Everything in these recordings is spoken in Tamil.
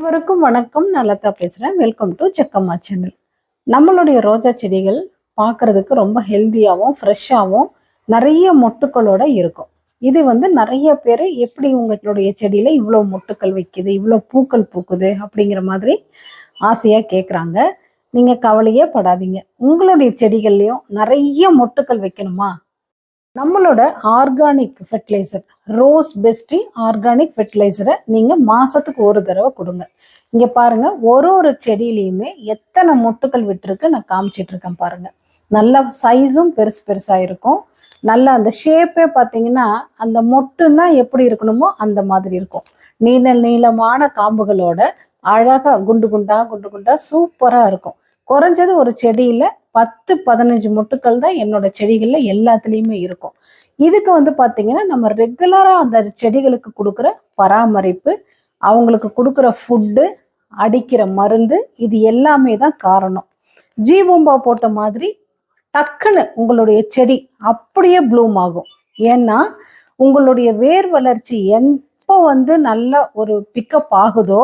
அனைவருக்கும் வணக்கம். நான் லதா பேசுகிறேன் வெல்கம் டு செக்கம்மா சேனல் நம்மளுடைய ரோஜா செடிகள் பார்க்கறதுக்கு ரொம்ப ஹெல்த்தியாகவும் ஃப்ரெஷ்ஷாகவும் நிறைய மொட்டுக்களோட இருக்கும். இது வந்து நிறைய பேர் எப்படி உங்களுடைய செடியில் இவ்வளோ மொட்டுக்கள் வைக்குது இவ்வளோ பூக்கள் பூக்குது அப்படிங்கிற மாதிரி ஆசையாக கேட்குறாங்க நீங்கள் கவலையே படாதீங்க. உங்களுடைய செடிகள்லையும் நிறைய மொட்டுக்கள் வைக்கணுமா? நம்மளோட ஆர்கானிக் ஃபெர்டிலைசர் ரோஸ் பெஸ்டி ஆர்கானிக் ஃபெர்டிலைசரை நீங்கள் மாதத்துக்கு ஒரு தடவை கொடுங்க. இங்கே பாருங்க ஒரு ஒரு செடியிலையுமே எத்தனை மொட்டுக்கள் விட்டுருக்கு நான் காமிச்சிட்ருக்கேன் பாருங்கள் பாருங்க. நல்ல சைஸும் பெருசு பெருசாக இருக்கும். நல்ல அந்த ஷேப்பே பார்த்தீங்கன்னா அந்த மொட்டுன்னா எப்படி இருக்கணுமோ அந்த மாதிரி இருக்கும். நீள நீளமான காம்புகளோட அழகாக குண்டு குண்டா குண்டு குண்டா சூப்பராக இருக்கும். குறைஞ்சது ஒரு செடியில் பத்து பதினஞ்சு மொட்டுக்கள் தான் என்னோட செடிகளில் எல்லாத்துலேயுமே இருக்கும். இதுக்கு வந்து பார்த்தீங்கன்னா நம்ம ரெகுலராக அந்த செடிகளுக்கு கொடுக்குற பராமரிப்பு அவங்களுக்கு கொடுக்குற ஃபுட்டு அடிக்கிற மருந்து இது எல்லாமே தான் காரணம். ஜீபூம்பா போட்ட மாதிரி டக்குன்னு உங்களுடைய செடி அப்படியே ப்ளூம் ஆகும். ஏன்னா உங்களுடைய வேர் வளர்ச்சி எப்போ வந்து நல்ல ஒரு பிக்கப் ஆகுதோ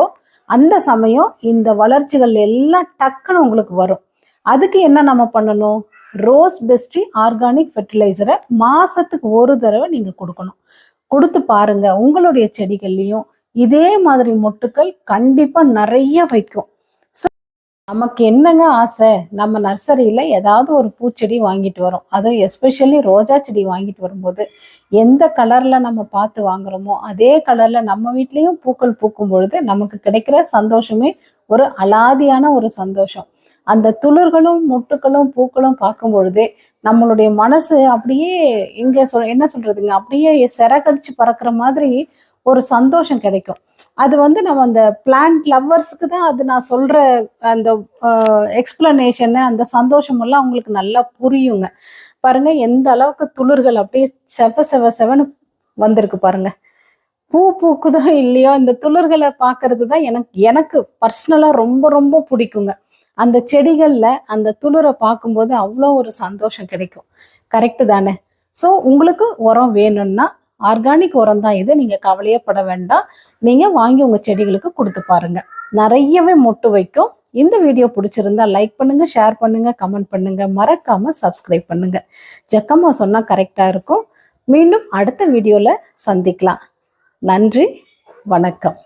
அந்த சமயம் இந்த வளர்ச்சிகள் எல்லாம் டக்குன்னு உங்களுக்கு வரும். அதுக்கு என்ன நம்ம பண்ணணும்? ரோஸ் பெஸ்டி ஆர்கானிக் ஃபெர்டிலைசரை மாசத்துக்கு ஒரு தடவை நீங்க கொடுக்கணும். கொடுத்து பாருங்க உங்களுடைய செடிகள்லையும் இதே மாதிரி மொட்டுக்கள் கண்டிப்பா நிறைய வைக்கும். நமக்கு என்னங்க ஆசை? நம்ம நர்சரியில் ஏதாவது ஒரு பூச்செடி வாங்கிட்டு வரோம். அதுவும் எஸ்பெஷலி ரோஜா செடி வாங்கிட்டு வரும்போது எந்த கலரில் நம்ம பார்த்து வாங்குறோமோ அதே கலரில் நம்ம வீட்லேயும் பூக்கள் பூக்கும் பொழுது நமக்கு கிடைக்கிற சந்தோஷமே ஒரு அலாதியான ஒரு சந்தோஷம். அந்த துளிர்களும் முட்டுக்களும் பூக்களும் பார்க்கும் பொழுதே நம்மளுடைய மனசு அப்படியே இங்கே சொல் என்ன சொல்கிறதுங்க அப்படியே சிறகடிச்சு பறக்கிற மாதிரி ஒரு சந்தோஷம் கிடைக்கும். அது வந்து நம்ம அந்த பிளான்ட் லவ்வர்ஸுக்கு தான் அது நான் சொல்கிற அந்த எக்ஸ்பிளனேஷனு அந்த சந்தோஷமெல்லாம் அவங்களுக்கு நல்லா புரியுங்க. பாருங்க எந்த அளவுக்கு துளிர்கள் அப்படியே செவ செவ செவன்னு வந்திருக்கு பாருங்க. பூ பூக்குதோ இல்லையோ இந்த துளிர்களை பார்க்கறது தான் எனக்கு எனக்கு பர்சனலாக ரொம்ப ரொம்ப பிடிக்குங்க. அந்த செடிகளில் அந்த துளிரை பார்க்கும்போது அவ்வளோ ஒரு சந்தோஷம் கிடைக்கும். கரெக்டு தானே? ஸோ உங்களுக்கு உரம் வேணும்னா ஆர்கானிக் உரம் தான் இது. நீங்கள் கவலையே பட வேண்டாம். நீங்கள் வாங்கி உங்கள் செடிகளுக்கு கொடுத்து பாருங்க. நிறையவே மொட்டு வைக்கும். இந்த வீடியோ பிடிச்சிருந்தா லைக் பண்ணுங்க ஷேர் பண்ணுங்க கமெண்ட் பண்ணுங்க. மறக்காம சப்ஸ்கிரைப் பண்ணுங்க. ஜக்கம்மா சொன்னால் கரெக்டாக இருக்கும். மீண்டும் அடுத்த வீடியோவில் சந்திக்கலாம். நன்றி வணக்கம்.